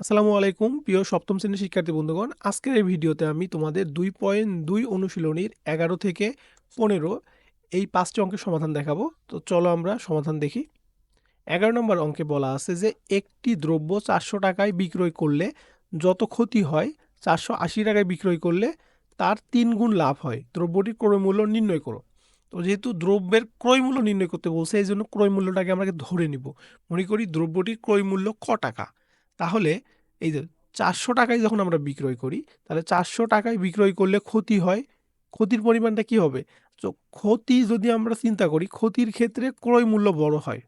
আসসালামু আলাইকুম, প্রিয় সপ্তম শ্রেণির শিক্ষার্থী বন্ধুগণ। আজকের এই ভিডিওতে আমি তোমাদের দুই পয়েন্ট দুই অনুশীলনীর এগারো থেকে পনেরো এই পাঁচটি অঙ্কের সমাধান দেখাবো। তো চলো আমরা সমাধান দেখি। এগারো নম্বর অঙ্কে বলা আছে যে, একটি দ্রব্য চারশো টাকায় বিক্রয় করলে যত ক্ষতি হয়, চারশো আশি টাকায় বিক্রয় করলে তার তিন গুণ লাভ হয়। দ্রব্যটির ক্রয় মূল্য নির্ণয় করো। তো যেহেতু দ্রব্যের ক্রয় মূল্য নির্ণয় করতে বলছে, এই জন্য ক্রয় মূল্যটাকে আমরা ধরে নিব। মনে করি দ্রব্যটির ক্রয় মূল্য ক টাকা। তাহলে এই যে চারশো টাকায় যখন আমরা বিক্রয় করি, তাহলে চারশো টাকায় বিক্রয় করলে ক্ষতি হয়। ক্ষতির পরিমাণটা কি হবে? তো ক্ষতি যদি আমরা চিন্তা করি, ক্ষতির ক্ষেত্রে ক্রয় মূল্য বড় হয়।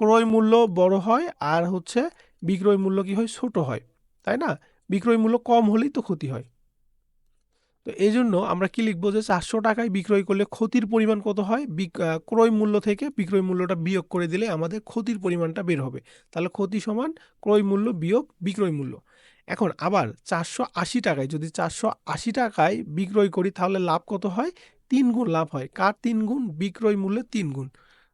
ক্রয় মূল্য বড় হয় আর হচ্ছে বিক্রয় মূল্য কি হয়? ছোট হয়। তাই না? বিক্রয় মূল্য কম হলেই তো ক্ষতি হয়। তো এই জন্য আমরা কি লিখব যে চারশো টাকায় বিক্রয় করলে ক্ষতির পরিমাণ কত হয়? ক্রয় মূল্য থেকে বিক্রয় মূল্যটা বিয়োগ করে দিলে আমাদের ক্ষতির পরিমাণটা বের হবে। তাহলে ক্ষতি সমান ক্রয় মূল্য বিয়োগ বিক্রয় মূল্য। এখন আবার চারশো আশি টাকায় যদি চারশো আশি টাকায় বিক্রয় করি তাহলে লাভ কত হয়? তিন গুণ লাভ হয়। কার তিন গুণ? বিক্রয় মূল্যের তিন গুণ।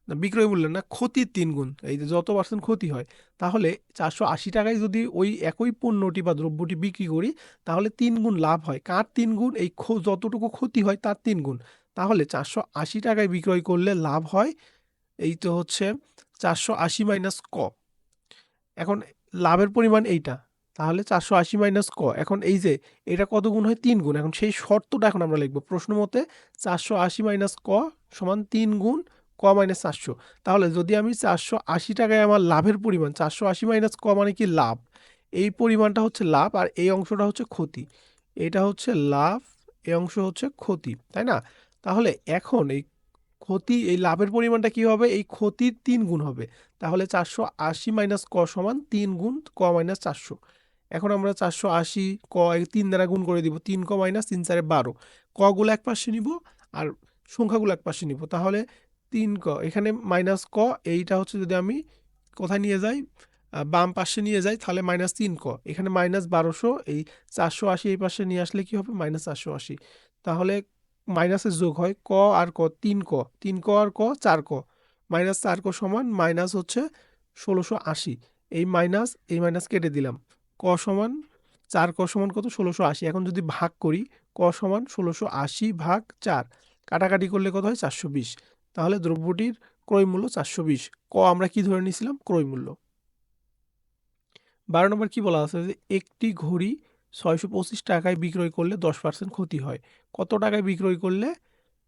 না বিক্রয় মূল্য না, ক্ষতির তিন গুণ। এই যে যত পার্সেন্ট ক্ষতি হয়, তাহলে চারশো আশি টাকায় যদি ওই একই পণ্যটি বা দ্রব্যটি বিক্রি করি, তাহলে তিন গুণ লাভ হয়। কার তিন গুণ? এই যতটুকু ক্ষতি হয় তার তিন গুণ। তাহলে চারশো আশি টাকায় বিক্রয় করলে লাভ হয়, এই তো হচ্ছে চারশো আশি মাইনাস ক। এখন লাভের পরিমাণ এইটা, তাহলে চারশো আশি মাইনাস ক। এখন এই যে এটা কত গুণ হয়? তিন গুণ। এখন সেই শর্তটা এখন আমরা লিখব। প্রশ্ন মতে চারশো আশি মাইনাস ক সমান তিন গুণ ক মাইনাস চারশো। তাহলে যদি আমি চারশো আশি টাকায় আমার লাভের পরিমাণ, চারশো আশি মাইনাস ক মানে কি লাভ? এই পরিমাণটা হচ্ছে লাভ আর এই অংশটা হচ্ছে ক্ষতি। এটা হচ্ছে লাভ, এই অংশ হচ্ছে ক্ষতি, তাই না? তাহলে এখন এই ক্ষতি, এই লাভের পরিমাণটা কি হবে? এই ক্ষতির তিন গুণ হবে। তাহলে চারশো আশি মাইনাস ক সমান তিন গুণ ক মাইনাস চারশো। এখন আমরা চারশো আশি ক তিন দ্বারা গুণ করে দিব, তিন ক মাইনাস তিন চারে বারো। কগুলো এক পাশে নিব আর সংখ্যাগুলো এক পাশে নিব। তাহলে তিন ক, এখানে মাইনাস ক, এইটা হচ্ছে যদি আমি কোথায় নিয়ে যাই? বাম পাশে নিয়ে যাই, তাহলে মাইনাস তিন ক। এখানে মাইনাস বারোশো, এই চারশো আশি এই পাশে নিয়ে আসলে কি হবে? মাইনাস চারশো আশি। তাহলে মাইনাসের যোগ হয় ক আর ক, তিন ক। তিন ক আর ক, চার ক। মাইনাস চার ক সমান মাইনাস হচ্ছে ষোলোশো আশি। এই মাইনাস এই মাইনাস কেটে দিলাম। ক সমান, চার ক সমান কত? ষোলোশো আশি। এখন যদি ভাগ করি, ক সমান ষোলোশো আশি ভাগ চার। কাটাকাটি করলে কত হয়? চারশো বিশ। তাহলে দ্রব্যটির ক্রয় মূল্য চারশো বিশ। ক, আমরা কি ধরে নিয়েছিলাম? ক্রয় মূল্য। বারো নম্বর কি বলা আছে যে একটি ঘড়ি ছয়শো পঁচিশ টাকায় বিক্রয় করলে দশ পার্সেন্ট ক্ষতি হয়। কত টাকায় বিক্রয় করলে?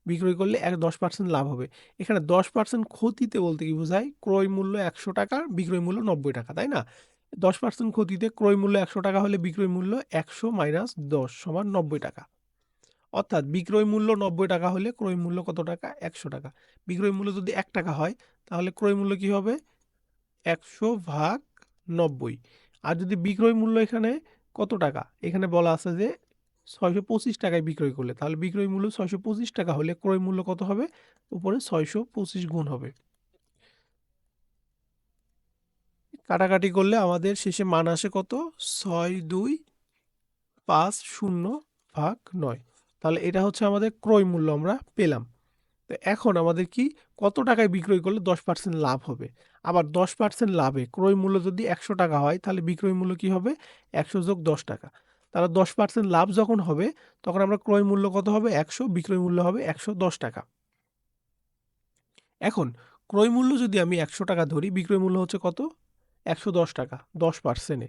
বিক্রয় করলে এক দশ পার্সেন্ট লাভ হবে। এখানে দশ পার্সেন্ট ক্ষতিতে বলতে কি বোঝায়? ক্রয় মূল্য একশো টাকা, বিক্রয় মূল্য নব্বই টাকা, তাই না? দশ পার্সেন্ট ক্ষতিতে ক্রয় মূল্য একশো টাকা হলে বিক্রয় মূল্য একশো মাইনাস দশ সমান নব্বই টাকা। অর্থাৎ বিক্রয় মূল্য নব্বই টাকা হলে ক্রয় মূল্য কত টাকা? একশো টাকা। বিক্রয় মূল্য যদি এক টাকা হয়, তাহলে ক্রয় মূল্য কি হবে? একশো ভাগ নব্বই। আর যদি বিক্রয় মূল্য এখানে কত টাকা? এখানে বলা আছে যে ছয়শো পঁচিশ টাকায় বিক্রয় করলে। তাহলে বিক্রয় মূল্য ছয়শো পঁচিশ টাকা হলে ক্রয় মূল্য কত হবে? উপরে ছয়শো পঁচিশ গুণ হবে। কাটাকাটি করলে আমাদের শেষে মান আসে কত? ছয় দুই পাঁচ শূন্য ভাগ নয়। তাহলে এটা হচ্ছে আমাদের ক্রয় মূল্য আমরা পেলাম। তো এখন আমাদের কি কত টাকায় বিক্রয় করলে দশ পার্সেন্ট লাভ হবে? আবার দশ পার্সেন্ট লাভে ক্রয় মূল্য যদি একশো টাকা হয়, তাহলে বিক্রয় মূল্য কি হবে? একশো যোগ দশ টাকা। তাহলে দশ পার্সেন্ট লাভ যখন হবে, তখন আমরা ক্রয় মূল্য কত হবে? একশো, বিক্রয় মূল্য হবে একশো দশ টাকা। এখন ক্রয় মূল্য যদি আমি একশো টাকা ধরি, বিক্রয় মূল্য হচ্ছে কত? একশো দশ টাকা, দশ পার্সেন্টে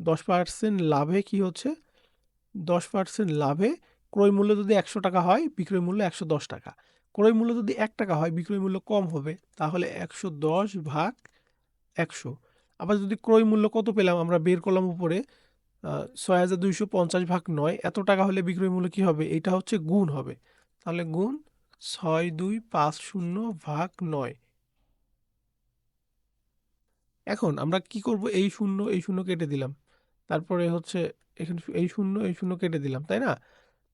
দশ পার্সেন্ট লাভে কি হচ্ছে? দশ পার্সেন্ট লাভে ক্রয় মূল্য যদি একশো টাকা হয়, বিক্রয় মূল্য একশো দশ টাকা। ক্রয় মূল্য যদি এক টাকা হয়, বিক্রয় মূল্য কম হবে, তাহলে একশো দশ ভাগ একশো। আবার যদি ক্রয় মূল্য কত পেলাম, আমরা বের করলাম উপরে ছয় হাজার দুইশো পঞ্চাশ ভাগ নয়, এত টাকা হলে বিক্রয় মূল্য কি হবে? এটা হচ্ছে গুণ হবে। তাহলে গুণ ছয় দুই পাঁচ শূন্য ভাগ নয়। এখন আমরা কি করব? এই শূন্য এই শূন্য কেটে দিলাম। তারপরে হচ্ছে, এখানে এই শূন্য এই শূন্য কেটে দিলাম, তাই না?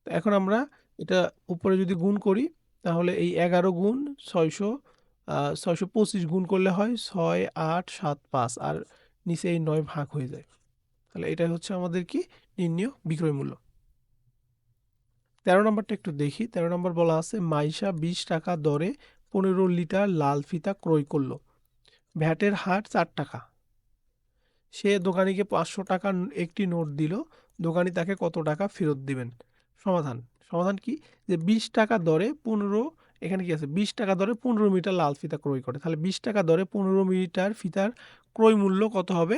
এখন আমরা এটা উপরে যদি গুণ করি, তাহলে এই এগারো গুণ ছয়শো ছয়শো পঁচিশ গুণ করলে হয় ছয় আট সাত পাঁচ, আর নিচে এই নয় ভাগ হয়ে যায়। তাহলে এটাই হচ্ছে আমাদের কি? নির্ণয় বিক্রয় মূল্য। তেরো নম্বরটা একটু দেখি। তেরো নম্বর বলা আছে, মাইশা বিশ টাকা দরে পনেরো লিটার লাল ফিতা ক্রয় করল। ভ্যাটের হার চার টাকা। সে দোকানিকে পাঁচশো টাকার একটি নোট দিল। দোকানি তাকে কত টাকা ফেরত দিবেন? সমাধান। সমাধান কি? যে বিশ টাকা দরে পনেরো, এখানে কি আছে? বিশ টাকা দরে পনেরো মিটার লাল ফিতা ক্রয় করে। তাহলে বিশ টাকা দরে পনেরো মিটার ফিতার ক্রয় মূল্য কত হবে?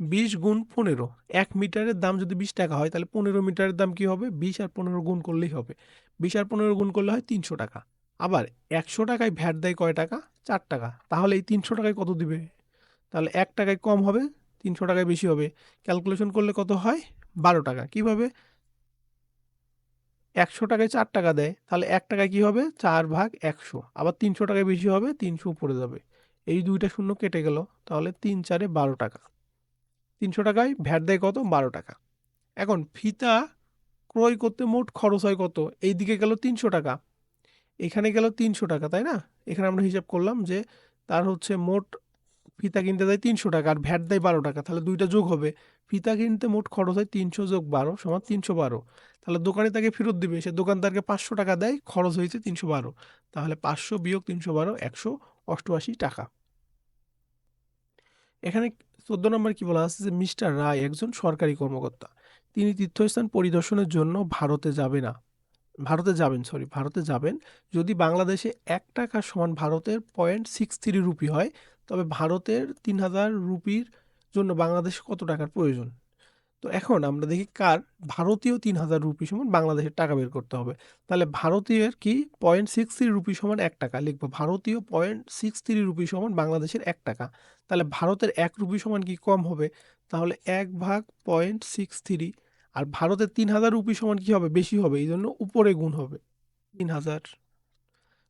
বিশ গুণ পনেরো। এক মিটারের দাম যদি বিশ টাকা হয়, তাহলে পনেরো মিটারের দাম কি হবে? বিশ আর পনেরো গুণ করলেই হবে। বিশ আর পনেরো গুণ করলে হয় তিনশো টাকা। আবার একশো টাকায় ভ্যাট দেয় কয় টাকা? চার টাকা। তাহলে এই তিনশো টাকায় কত দিবে? তাহলে এক টাকায় কম হবে, তিনশো টাকায় বেশি হবে। ক্যালকুলেশন করলে কত হয়? বারো টাকা। কীভাবে? একশো টাকায় চার টাকা দেয়, তাহলে এক টাকায় কি হবে? চার ভাগ একশো। আবার তিনশো টাকায় বেশি হবে, তিনশো উপরে যাবে। এই দুইটা শূন্য কেটে গেল, তাহলে তিন চারে বারো টাকা। তিনশো টাকায় ভ্যাট দেয় কত? বারো টাকা। এখন ফিতা ক্রয় করতে মোট খরচ হয় কত? এই দিকে গেল তিনশো টাকা। এখানে গেল তিনশো টাকা, তাই না? এখানে আমরা হিসাব করলাম যে তার হচ্ছে মোট ফিতা কিনতে দেয় তিনশো টাকা আর ভ্যাট দেয় বারো টাকা, তাহলে দুইটা যোগ হবে। ফিতা কিনতে মোট খরচ হয় তিনশো যোগ বারো সমান তিনশো বারো। তাহলে দোকানে তাকে ফেরত দিবে, সে দোকানদারকে পাঁচশো টাকা দেয়, খরচ হয়েছে তিনশো বারো। তাহলে পাঁচশো বিয়োগ তিনশো বারো, একশো অষ্টআশি টাকা। এখানে চোদ্দ নম্বর কি বলা আছে? যে মিস্টার রায় একজন সরকারি কর্মকর্তা। তিনি তীর্থস্থান পরিদর্শনের জন্য ভারতে যাবে না। ভারতে যাবেন সরি ভারতে যাবেন। যদি বাংলাদেশে এক টাকা সমান ভারতের পয়েন্ট সিক্স থ্রি রুপি হয় তবে ভারতের তিন হাজার রুপির জন্য বাংলাদেশে কত টাকার প্রয়োজন? তো এখন আমরা দেখি কার? ভারতীয় তিন হাজার রুপি সমান বাংলাদেশের টাকা বের করতে হবে। তাহলে ভারতীয়ের কি পয়েন্ট সিক্স থ্রি রুপি সমান এক টাকা? লিখব, ভারতীয় পয়েন্ট সিক্স থ্রি রুপি সমান বাংলাদেশের এক টাকা। তাহলে ভারতের এক রুপি সমান কি কম হবে? তাহলে এক ভাগ পয়েন্ট সিক্স থ্রি আর ভারতের তিন হাজার রুপি সমান কি হবে? বেশি হবে এই জন্য উপরে গুণ হবে। তিন হাজার।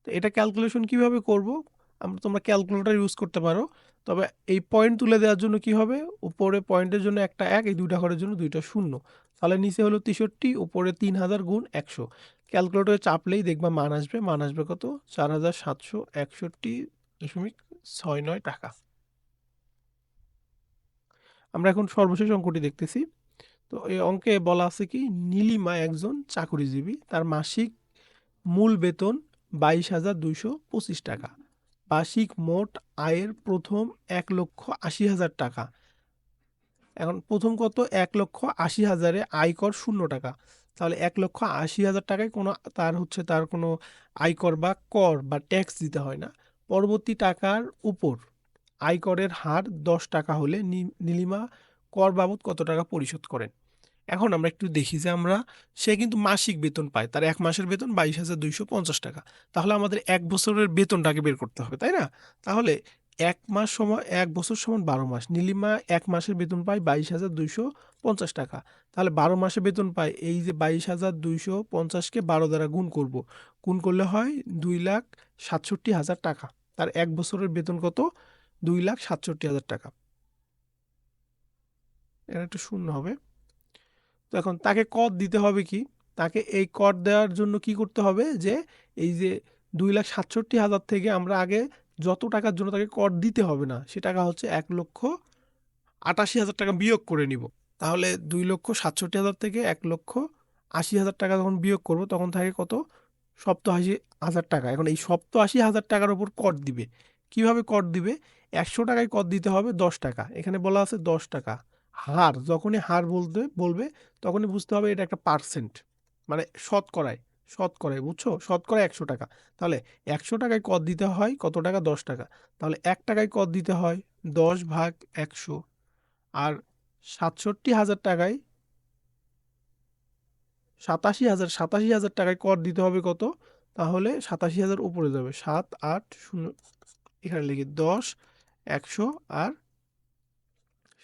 তো এটা ক্যালকুলেশন কীভাবে করব? আমরা তোমরা ক্যালকুলেটর ইউজ করতে পারো। তবে এই পয়েন্ট তুলে দেওয়ার জন্য কি হবে? উপরে পয়েন্টের জন্য একটা এক, এই দুইটা ঘরের জন্য দুইটা শূন্য। তাহলে নিচে হলো তেষট্টি, উপরে তিন হাজার গুণ একশো। ক্যালকুলেটরে চাপলেই দেখবা মান আসবে। মান আসবে কত? চার হাজার সাতশো একষট্টি দশমিক ছয় নয় টাকা। আমরা এখন সর্বশেষ অঙ্কটি দেখতেছি। তো এই অঙ্কে বলা আছে কি? নীলিমা একজন চাকরিজীবী। তার মাসিক মূল বেতন বাইশ হাজার দুইশো পঁচিশ টাকা। বার্ষিক মোট আয়ের প্রথম এক লক্ষ আশি হাজার টাকা। এখন প্রথম কত? এক লক্ষ আশি হাজারে আয়কর শূন্য টাকা। তাহলে এক লক্ষ আশি হাজার টাকায় কোনো তার হচ্ছে তার কোনো আয়কর বা কর বা ট্যাক্স দিতে হয় না। পরবর্তী টাকার উপর আয়করের হার দশ টাকা হলে নীলিমা কর বাবদ কত টাকা পরিশোধ করেন? এখন আমরা একটু দেখি যে আমরা, সে কিন্তু মাসিক বেতন পায়। তার এক মাসের বেতন বাইশ হাজার দুইশো পঞ্চাশ টাকা। তাহলে আমাদের এক বছরের বেতনটাকে বের করতে হবে, তাই না? তাহলে এক মাস সময়, এক বছর সমান বারো মাস। নীলিমা এক মাসের বেতন পায় বাইশ হাজার দুইশো পঞ্চাশ টাকা। তাহলে বারো মাসে বেতন পায়, এই যে বাইশ হাজার দুইশো পঞ্চাশকে বারো দ্বারা গুণ করব। গুণ করলে হয় দুই লাখ সাতষট্টি হাজার টাকা। তার এক বছরের বেতন কত? দুই লাখ সাতষট্টি হাজার টাকা। এটা একটু শূন্য হবে। তো এখন তাকে কর দিতে হবে কি? তাকে এই কর দেওয়ার জন্য কি করতে হবে? যে এই যে দুই লাখ সাতষট্টি হাজার থেকে আমরা আগে যত টাকার জন্য তাকে কর দিতে হবে না, সে টাকা হচ্ছে এক লক্ষ আটাশি হাজার টাকা বিয়োগ করে নিব। তাহলে দুই লক্ষ সাতষট্টি হাজার থেকে এক লক্ষ আশি হাজার টাকা যখন বিয়োগ করব, তখন থাকে কত? সপ্তাশি হাজার টাকা। এখন এই সপ্তাশি হাজার টাকার ওপর কর দিবে। কীভাবে কর দিবে? একশো টাকায় কর দিতে হবে দশ টাকা। এখানে বলা আছে দশ টাকা। হার, যখনই হার বলতে, বলবে, তখনই বুঝতে হবে এটা একটা পার্সেন্ট মানে শতকরায় শতকরায়, বুঝছ? শতকরায় একশো টাকা। তাহলে একশো টাকায় কর দিতে হয়? কত টাকা? দশ টাকা। তাহলে এক টাকায় কর দিতে হয়? দশ ভাগ একশো। আর সাতষট্টি হাজার টাকায় সাতাশি হাজার সাতাশি হাজার টাকায় কর দিতে হবে কত? তাহলে সাতাশি হাজার উপরে যাবে। সাত, আট, শূন্য, এখানে লিখি দশ, একশো আর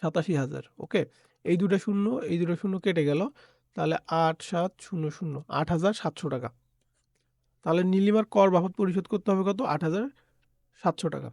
সাতাশি হাজার, ওকে? এই দুটো শূন্য, এই দুটো শূন্য কেটে গেল। তাহলে আট সাত শূন্য শূন্য, আট হাজার সাতশো টাকা। তাহলে নীলিমার কর বাবদ পরিশোধ করতে হবে কত? আট হাজার সাতশো টাকা।